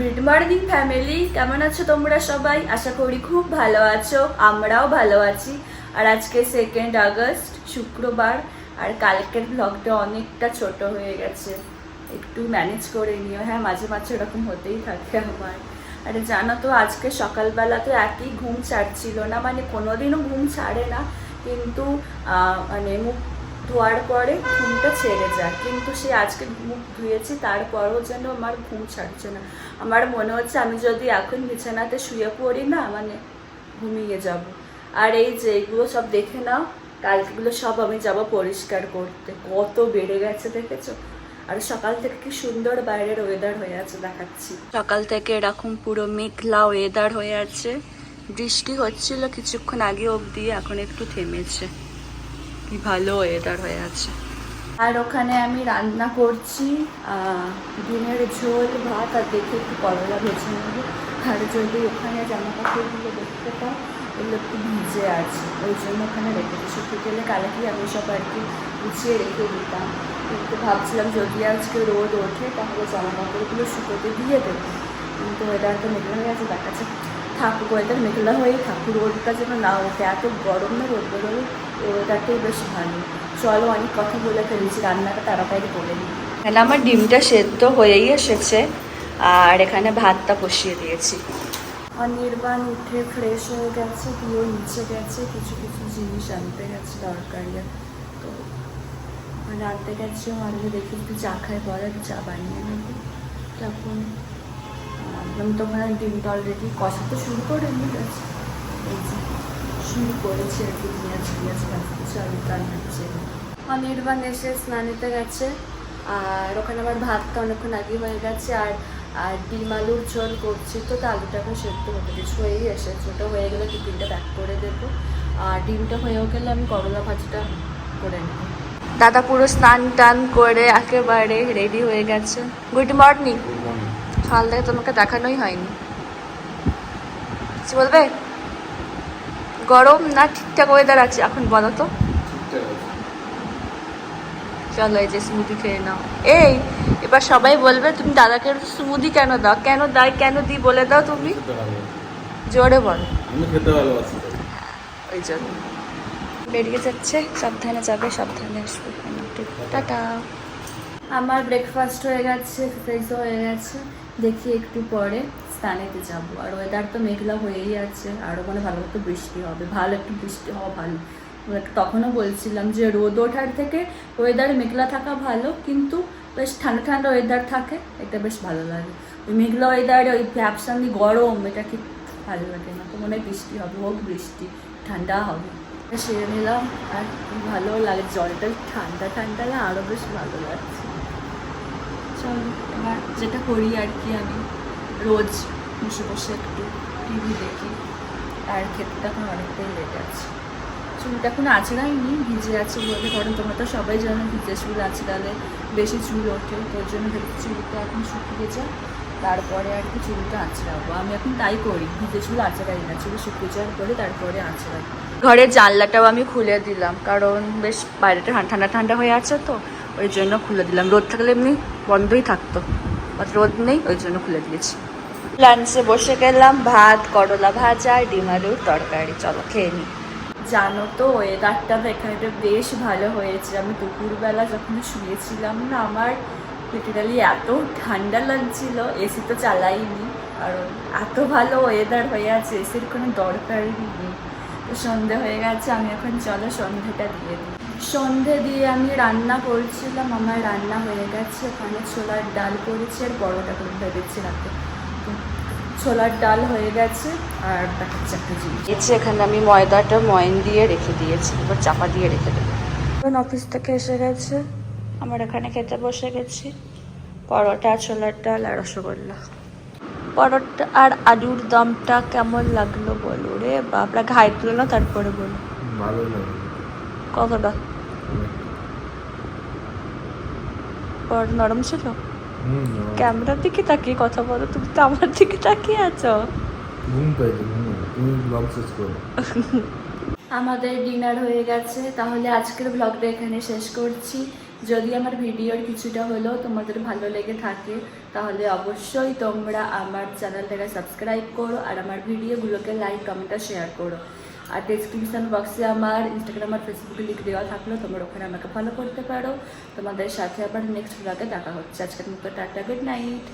Good morning family কেমন আছো তোমরা সবাই? আশা করি খুব ভালো আছো, আমরাও ভালো আছি। আর আজকে সেকেন্ড আগস্ট শুক্রবার, আর কালকের ব্লগটা অনেকটা ছোট হয়ে গেছে। একটু ম্যানেজ করে নিও। হ্যাঁ মাঝে মাঝে এরকম হতেই থাকে আমার। আরে জানো তো, আজকে সকালবেলা তো একই ঘুম ছাড়ছিল না। মানে কোনোদিনও ঘুম ছাড়ে না। কিন্তু মানে মুখ ধোয়ার পরে ঘুমটা ছেড়ে যায়। কিন্তু সে আজকে মুখ ধুয়েছি, তারপরও যেন আমার ঘুম ছাড়ছে না। আমার মনে হচ্ছে আমি যদি এখন বিছানাতে শুয়ে পড়ি না মানে ঘুমিয়ে যাব। আর এই যে এগুলো সব দেখে নাও, কালকেগুলো সব আমি যাব পরিষ্কার করতে। কত বেড়ে গেছে, দেখেছ? আর সকাল থেকে কি সুন্দর বাইরের ওয়েদার হয়ে আছে, দেখাচ্ছি। সকাল থেকে এরকম পুরো মেঘলা ওয়েদার হয়ে আছে। বৃষ্টি হচ্ছিল কিছুক্ষণ আগে অবধি, এখন একটু থেমেছে। কি ভালো ওয়েদার হয়ে আছে। আর ওখানে আমি রান্না করছি ডিমের ঝোল, ভাত, আর দেখে একটু করলা ভেজে নেব। আর যদি ওখানে জামা কাপড়গুলো দেখতে পাও ওগুলো একটু ভিজে আছে। ওই জন্য ওখানে রেখেছি শুকিয়ে গেলে কালকেই আমি সব আর কি গুছিয়ে রেখে দিতাম। কিন্তু ভাবছিলাম যদি আজকে রোদ ওঠে, তাহলে জামা কাপড়গুলো শুকোতে দিয়ে দেবো। কিন্তু ওয়েদারটা মেঘলা হয়ে আছে দেখাচ্ছে থাকুক ওয়েদার মেঘলা হয়েই থাকুক রোদটা যেন না ওঠে এত গরম না রোদ বেরোলে ওয়েদারটাই বেশ ভালো। চলো অনেক কথা বলে ফেলেছি রান্নাটা তাড়াতাড়ি করে নিই। এখানে আমার ডিমটা সেদ্ধ হয়েই এসেছে আর এখানে ভাতটা বসিয়ে দিয়েছি। অনির্বাণ উঠে ফ্রেশ হয়ে গেছে দিয়েও নিচে গেছে কিছু কিছু জিনিস আনতে গেছে দরকারি তো। মানে আনতে গেছে আনলে দেখি একটু চা খায় বলে চা বানিয়ে নেব। তখন আমি তো ওখানে ডিমটা অলরেডি কষাতে শুরু করে নিয়ে গেছে এই যে শুরু করেছে আর কি পেঁয়াজ পেঁয়াজ ভাজতেছে আলু হচ্ছে। অনির্বাণ এসে স্নান নিতে গেছে আর ওখানে আমার ভাতটা অনেকক্ষণ আগে হয়ে গেছে আর আর ডিম আলুর ঝোল করছি তো তা আলুটা এখন সেদ্ধ হতে কিছু হয়েই এসে ছোটো হয়ে গেলে টিফিনটা প্যাক করে দেবো। আর ডিমটা হয়েও গেলে আমি করলা ভাজিটা করে নেব। দাদা পুরো স্নান টান করে একেবারে রেডি হয়ে গেছে। গুড মর্নিং থেকে তোমাকে দেখানোই হয়নি। কিছু বলবে? গরম না ঠিকঠাক ওয়েদার আছে? এখন বলো তো। চলো এই যে স্মুদি খেয়ে নাও। এই এবার সবাই বলবে তুমি দাদাকে স্মুদি কেন দাও? কেন দাই কেন দিই বলে দাও তুমি? জোরে বলো। আমি খেতে ভালোবাসি ওই জন্য। বেরিয়ে যাচ্ছে সাবধানে যাবে সাবধানে আসবে। টাটা। আমার ব্রেকফাস্ট হয়ে গেছে ফ্রেশও হয়ে গেছে। দেখি একটু পরে স্থানেতে যাব। আর ওয়েদার তো মেঘলা হয়েই আছে আরও মানে ভালো একটু বৃষ্টি হবে। ভালো একটু বৃষ্টি হওয়া ভালো। তখনও বলছিলাম যে রোদ ওঠার থেকে ওয়েদার মেঘলা থাকা ভালো, কিন্তু বেশ ঠান্ডা ঠান্ডা ওয়েদার থাকে, এটা বেশ ভালো লাগে। ওই মেঘলা ওয়েদারে ওই ভ্যাপসানি গরম, এটা ঠিক ভালো লাগে না। তো মনে হয় বৃষ্টি হবে, হোক বৃষ্টি, ঠান্ডা হবে। সেরে নিলাম, আর ভালো লাগে, জলটা ঠান্ডা ঠান্ডা না আরও বেশ ভালো লাগছে। চলো, এবার যেটা করি আর কি আমি, রোজ বসে বসে একটু টিভি দেখি। আর খেতে তো এখন অনেকটাই লেট আছে। চুলটা এখন আঁচড়াইনি, ভিজে আছে বলে, কারণ তোমরা তো সবাই জানো ভিজে চুল আঁচড়ালে বেশি চুল ওঠে তোর জন্য ভেবে চুলটা এখন শুকিয়ে যায়। তারপরে আর কি চুলটা আঁচড়াবো। আমি এখন তাই করি, ভিজে চুল আঁচড়াই না, চুল শুকিয়ে যাওয়ার পরে তারপরে আঁচড়াই। ঘরের জানলাটাও আমি খুলে দিলাম, কারণ বেশ বাইরেটা ঠান্ডা ঠান্ডা হয়ে আছে তো ওই জন্য খুলে দিলাম। রোদ থাকলে এমনি বন্ধই থাকতো। বাট রোদ নেই ওই জন্য খুলে দিয়েছি। লাঞ্চে বসে গেলাম ভাত করলা ভাজা আর ডিম আলুর তরকারি। চলো খেয়ে নিই জানো তো ওয়েদারটা তো এখানে বেশ ভালো হয়েছে। আমি দুপুরবেলা যখন শুয়েছিলাম না আমার লিটারালি এত ঠান্ডা লাগছিল এসি তো চালাইনি। কারণ এত ভালো ওয়েদার হয়ে আছে এসির কোনো দরকারই নেই। তো সন্ধে হয়ে গেছে আমি এখন চলো সন্ধেটা দিয়ে দিই। সন্ধে দিয়ে আমি রান্না করছিলাম আমার রান্না হয়ে গেছে। ওখানে ছোলার ডাল করেছি আর পরোটা করে ভেবেছি রাতে। ছোলার ডাল হয়ে গেছে আর দেখাচ্ছি একটা জিনিস। এসে এখানে আমি ময়দাটা ময়ন দিয়ে রেখে দিয়েছি এবার চাপা দিয়ে রেখে দেবো। এখন অফিস থেকে এসে গেছে। আমার এখানে খেতে বসে গেছি। পরোটা ছোলার ডাল আর রসগোল্লা। পরোটা আর আলুর দমটা কেমন লাগল বলো রে বাপরা? ঘাই তুলো না তারপরে বলো। ভালো লাগে কতটা পরোটা নরম ছিল? ক্যামেরার দিকে তাকিয়ে কথা বলো তুমি তো আমার দিকে তাকিয়ে আছো। ঘুম পাইছে তুমি ব্লগ শেষ করো। আমাদের ডিনার হয়ে গেছে তাহলে আজকের ব্লগটা এখানে শেষ করছি। যদি আমার ভিডিওর কিছুটা হলেও তোমাদের ভালো লেগে থাকে তাহলে অবশ্যই তোমরা আমার চ্যানেলটাকে সাবস্ক্রাইব করো আর আমার ভিডিওগুলোকে লাইক কমেন্ট আর শেয়ার করো। আর ডেসক্রিপশান বক্সে আমার ইনস্টাগ্রাম আর ফেসবুকে লিঙ্ক দেওয়া থাকল, তোমরা ওখানে আমাকে ফলো করতে পারো। তোমাদের সাথে আবার নেক্সট ব্লগে দেখা হচ্ছে। আজকের মতো টাটা গুড নাইট